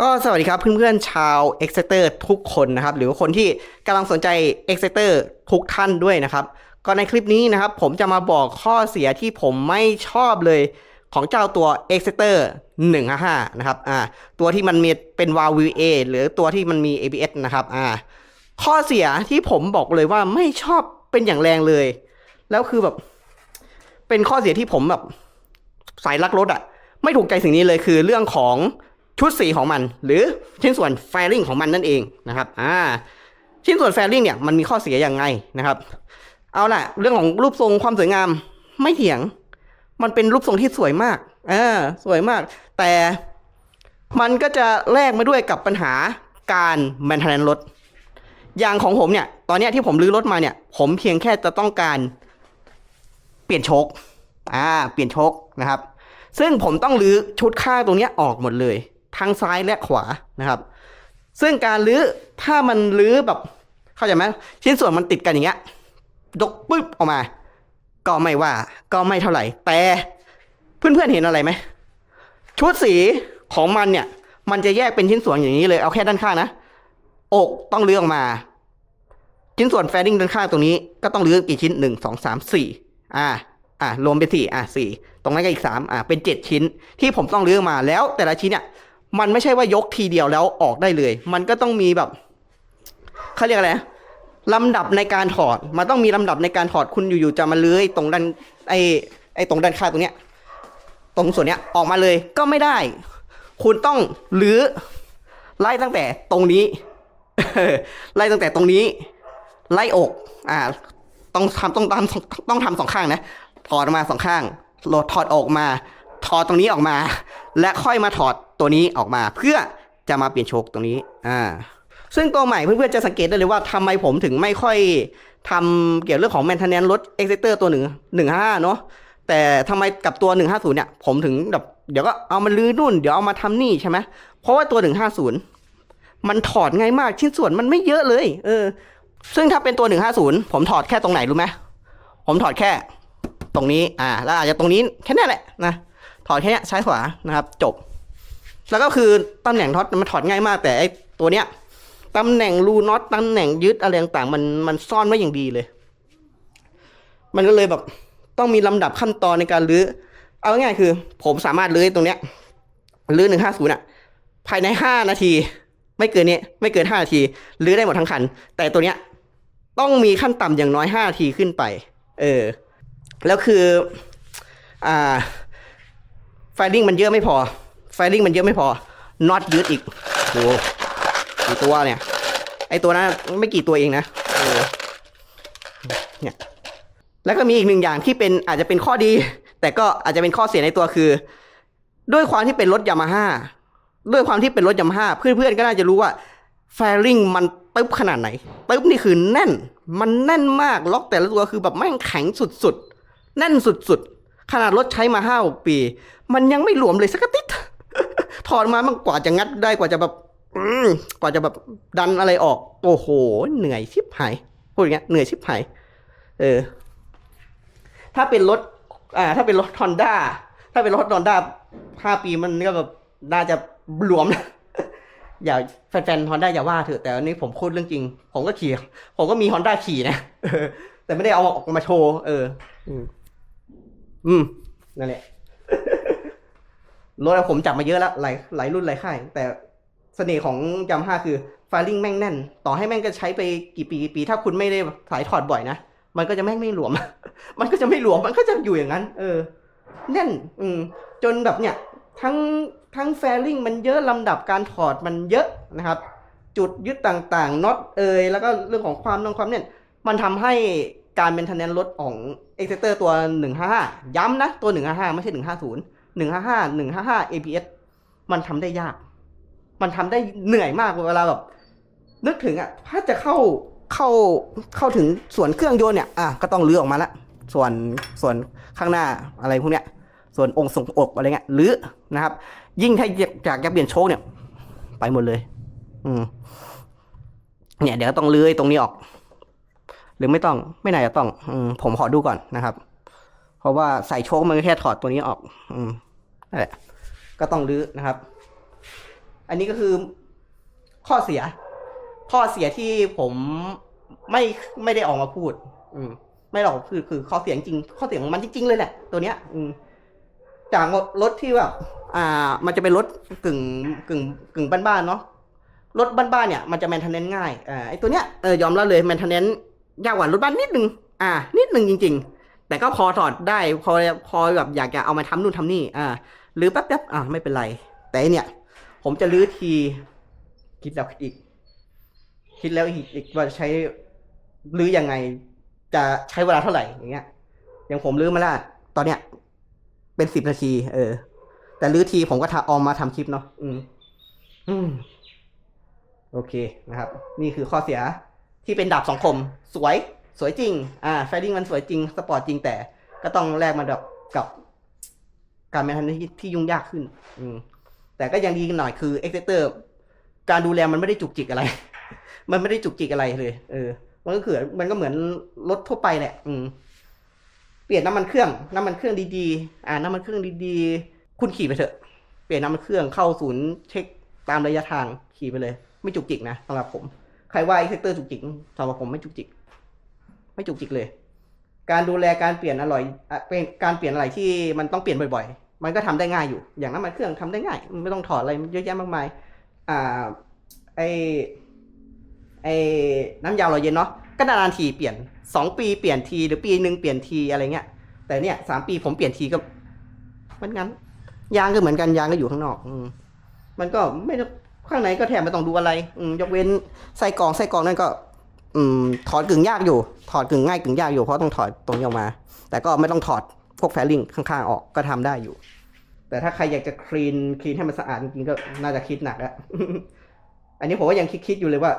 ก็สวัสดีครับเพื่อนๆชาว e x c e t e r ทุกคนนะครับ หรือว่าคนที่กำลังสนใจ e x c e t e r ทุกท่านด้วยนะครับ ก็ในคลิปนี้นะครับ ผมจะมาบอกข้อเสียที่ผมไม่ชอบเลยของเจ้าตัว e x c e t e r 155 นะครับ อ่า ตัวที่มันมีเป็น WAV VA หรือตัวที่มันมี ABS นะครับ อ่า ข้อเสียที่ผมบอกเลยว่าไม่ชอบเป็นอย่างแรงเลย แล้วคือแบบ เป็นข้อเสียที่ผมแบบ สายลักรถอะไม่ถูกใจสิ่งนี้เลยคือเรื่องของ ชุดสีของมัน หรือชิ้นส่วนแฟริงของมันนั่นเองนะครับอ่าชิ้นส่วนแฟริงเนี่ยมันมีข้อเสียอย่างไงนะครับ เอาล่ะ เรื่องของรูปทรงความสวยงามไม่เถียง มันเป็นรูปทรงที่สวยมากอ่าสวยมาก แต่มันก็จะแลกมาด้วยกับปัญหาการแมนเทนรถอย่างของผมเนี่ย ตอนนี้ที่ผมรื้อรถมาเนี่ย ผมเพียงแค่จะต้องการเปลี่ยนโชคอ่า เปลี่ยนโชคนะครับ ซึ่งผมต้องรื้อชุดข้างตรงนี้ออกหมดเลย ทั้งซ้ายและขวานะครับ ซึ่งการรื้อถ้ามันรื้อแบบเข้าใจไหมชิ้นส่วนมันติดกันอย่างเงี้ยยกปึ๊บออกมา ก็ไม่ว่าก็ไม่เท่าไหร่ แต่เพื่อนๆเห็นอะไรไหมชุดสีของมันเนี่ย มันจะแยกเป็นชิ้นส่วนอย่างนี้เลยเอาแค่ด้านข้างนะอกต้องเลือกมา ชิ้นส่วนแฟดิ้งด้านข้างตรงนี้ก็ต้องเลือกกี่ชิ้นหนึ่งสองสามสี่อ่าอ่ารวมเป็นสี่อ่าสี่ตรงนั้นก็อีกสามอ่าเป็นเจ็ดชิ้นที่ผมต้องเลือกมาแล้วแต่ละชิ้นเนี่ย มันไม่ใช่ว่ายกทีเดียวแล้วออกได้เลย มันก็ต้องมีแบบเขาเรียกอะไรลำดับในการถอด มันต้องมีลำดับในการถอดคุณอยู่ๆจะมาเลื้อยตรงด้านไอ้ไอ้ตรงด้านข้างตรงเนี้ย ตรงส่วนเนี้ยออกมาเลยก็ไม่ได้ คุณต้องลื้อไล่ตั้งแต่ตรงนี้ไล่ตั้งแต่ตรงนี้ ไล่อก อ่า ต้องทำต้องทำต้องทำสองข้างนะถอดออกมาสองข้างโหลดถอดออกมา ถอดตรงนี้ออกมา และค่อยมาถอด ตัวนี้ออกมาเพื่อจะมาเปลี่ยนโชคตรงนี้อ่าซึ่งตัวใหม่เพื่อนๆจะสังเกตได้เลยว่าทำไมผมถึงไม่ค่อยทำเกี่ยวเรื่องของ maintenance รถ e x c e t e r ตัวหนึ่งหนึ่งห้าเนาะแต่ทำไมกับตัว 150 เนี่ย ผมถึงแบบเดี๋ยวก็เอามาลื้อนู่นเดี๋ยวเอามาทำนี่ใช่ไหมเพราะว่าตัว 150 มันถอดง่ายมากชิ้นส่วนมันไม่เยอะเลย เออ ซึ่งถ้าเป็นตัว 150 ผมถอดแค่ตรงไหนรู้ไหมผมถอดแค่ ตรงนี้ อ่า แล้วอาจจะตรงนี้แค่นี้แหละนะถอดแค่นี้ซ้ายขวานะครับ จบ แล้วก็คือตำแหน่งท็อตมันถอดง่ายมากแต่ไอตัวเนี้ยตำแหน่งรูน็อตตำแหน่งยึดอะไรต่างๆมันมันซ่อนไว้อย่างดีเลย มันก็เลยแบบต้องมีลำดับขั้นตอนในการรื้อ เอาง่ายคือ ผมสามารถรื้อตรงเนี้ยรื้อหนึ่งห้าศูนย์อะภายในห้านาที ไม่เกินนี้ไม่เกินห้านาทีรื้อได้หมดทั้งคัน แต่ตัวเนี้ยต้องมีขั้นต่ำอย่างน้อยห้านาทีขึ้นไป เออ แล้วคือ อ่า ไฟลิ่งมันเยอะไม่พอ ฟลิ่งมันเยอะไม่พอน็อตยืดอีกโอ้โหกี่ตัวเนี่ย ไอตัวนั้นไม่กี่ตัวเองนะเออเนี่ยแล้วก็มีอีกหนึ่งอย่างที่เป็นอาจจะเป็นข้อดี แต่ก็อาจจะเป็นข้อเสียในตัวคือ ด้วยความที่เป็นรถยามาฮ่าด้วยความที่เป็นรถยามาฮ่าเพื่อนๆก็น่าจะรู้ว่าแฟริงมันตึ๊บขนาดไหนตึ๊บนี่คือแน่น มันแน่นมากล็อกแต่ละตัวคือแบบแม่งแข็งสุดๆ แน่นสุดๆ ขนาดรถใช้มาห้าปี มันยังไม่หลวมเลยสักติด ถอดมามันกว่าจะงัดได้กว่าจะแบบอืมกว่าจะแบบดันอะไรออก โอ้โห เหนื่อยชิบหายพูดอย่างเงี้ยเหนื่อยชิบหายเออ ถ้าเป็นรถ อ่า ถ้าเป็นรถฮอนด้าถ้าเป็นรถฮอนด้าห้าปีมันก็แบบน่าจะหลวมนะอย่าแฟนๆฮอนด้าอย่าว่าเถอะแต่อันนี้ผมพูดเรื่องจริง ผมก็ขี่ ผมก็มีฮอนด้าขี่นะเออแต่ไม่ได้เอาออกมาโชว์ เออ อืมอืมนั่นแหละ รถผมจับมาเยอะแล้วหลายหลายรุ่นหลายค่าย แต่เสน่ห์ของยามห้าคือไฟลิ่งแม่งแน่น ต่อให้แม่งก็ใช้ไปกี่ปีกี่ปี ถ้าคุณไม่ได้สายถอดบ่อยนะ มันก็จะแม่งไม่หลวม มันก็จะไม่หลวม มันก็จะอยู่อย่างนั้น เออ แน่น อืม จนแบบเนี่ย ทั้งทั้งแฟลิ่งมันเยอะลำดับการถอดมันเยอะนะครับ จุดยึดต่างๆน็อตเอยแล้วก็เรื่องของความนองความเนี่ยมันทำให้การเป็นทนแนนรถของ e x c e t e r ตัว 155 ย้ำนะ ตัว 155 ไม่ใช่ 150 155 155 ABS มันทำได้ยาก มันทำได้เหนื่อยมากเวลาแบบนึกถึงอะ ถ้าจะเข้าเข้าเข้าถึงส่วนเครื่องยนต์เนี่ย อะก็ต้องรื้อออกมาละส่วนส่วนข้างหน้าอะไรพวกเนี้ย ส่วนองค์ทรงอกอะไรเงี้ยรื้อนะครับ ยิ่งถ้าอยากจะเปลี่ยนโชคเนี่ย ไปหมดเลย อืม เนี่ย เดี๋ยวต้องรื้อไอ้ตรงนี้ออก หรือไม่ต้องไม่น่าจะต้อง อืมผมขอดูก่อนนะครับ เพราะว่าใส่โชคมันก็แค่ถอดตัวนี้ออก อืมนั่นแหละ ก็ต้องรื้อนะครับ อันนี้ก็คือข้อเสีย ข้อเสียที่ผมไม่ไม่ได้ออกมาพูด อืม ไม่หรอกคือคือข้อเสียจริง ข้อเสียของมันจริงๆเลยแหละตัวเนี้ย อืม จากรถที่แบบอ่า มันจะเป็นรถกึ่งกึ่งกึ่งบ้านๆเนาะรถบ้านๆเนี่ยมันจะแมนเทนเนนง่ายอ่าไอตัวเนี้ยเออยอมรับเลยแมนเทนเนนยากกว่ารถบ้านนิดนึง อ่า นิดนึงจริง ๆ แต่ก็พอถอดได้พอพอแบบอยากจะเอามาทำนู่นทำนี่อ่าหรือแป๊บๆอ่าไม่เป็นไร แต่เนี่ย ผมจะลื้อที คิดแล้วคิดอีก คิดแล้วอีกอีกว่าจะใช้ลื้อยังไง จะใช้เวลาเท่าไหร่อย่างเงี้ยอย่างผมลื้อมาและตอนเนี้ย เป็นสิบนาที เออ แต่ลื้อทีผมก็ทำออกมาทำคลิปเนาะอืม อืม โอเคนะครับ นี่คือข้อเสียที่เป็นดาบสองคม สวย สวยจริง อ่าไฟดิ้งมันสวยจริง สปอร์ตจริงแต่ ก็ต้องแลกมาแบบกับ การแมนเทนที่ที่ยุ่งยากขึ้น อืม แต่ก็ยังดีหน่อยคือเอ็กเซเตอร์การดูแลมันไม่ได้จุกจิกอะไร มันไม่ได้จุกจิกอะไรเลย เออ มันก็คือมันก็เหมือนรถทั่วไปแหละ อืม เปลี่ยนน้ำมันเครื่อง น้ำมันเครื่องดีๆ อ่า น้ำมันเครื่องดีๆ คุณขี่ไปเถอะ เปลี่ยนน้ำมันเครื่องเข้าศูนย์เช็คตามระยะทางขี่ไปเลย ไม่จุกจิกนะสำหรับผม ใครว่าเอ็กเซเตอร์จุกจิกสำหรับผมไม่จุกจิก ไม่จุกจิกเลย การดูแลการเปลี่ยนอร่อยเป็นการเปลี่ยนอะไรที่มันต้องเปลี่ยนบ่อยๆ มันก็ทำได้ง่ายอยู่ อย่างน้ำมันเครื่องทำได้ง่าย ไม่ต้องถอดอะไรเยอะแยะมากมาย อ่า ไอไอน้ำยาล่อเย็นเนาะ ก็นานๆทีเปลี่ยนสองปีเปลี่ยนทีหรือปีหนึ่งเปลี่ยนทีอะไรเงี้ย แต่เนี่ยสามปีผมเปลี่ยนทีก็มันงั้น ยางก็เหมือนกันยางก็อยู่ข้างนอก อืมันก็ไม่ต้องข้างในก็แทบไม่ต้องดูอะไร อืยกเว้นไส้กรองไส้กรองนั่นก็ อืมถอดกึ่งยากอยู่ ถอดกึ่งง่ายกึ่งยากอยู่เพราะต้องถอดตรงนี้ออกมา แต่ก็ไม่ต้องถอดพวกแฟลิงข้างๆออกก็ทำได้อยู่ แต่ถ้าใครอยากจะคลีนคลีนให้มันสะอาดจริงๆก็น่าจะคิดหนักแล้วอันนี้ผมว่ายังคิดๆอยู่เลยว่า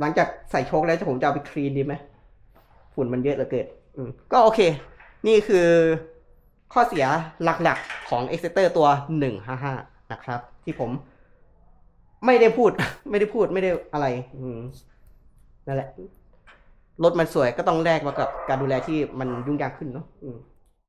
หลังจากใส่โชคแล้วจะผมจะเอาไปคลีนดีไหมฝุ่นมันเยอะเหลือเกินก็โอเค นี่คือข้อเสียหลักๆของ e x e t e r ตัว 155 นะครับ ที่ผมไม่ได้พูด ไม่ได้พูดไม่ได้อะไร อืม นั่นแหละรถมันสวยก็ต้องแลกมากับการดูแลที่มันยุ่งยากขึ้นเนาะ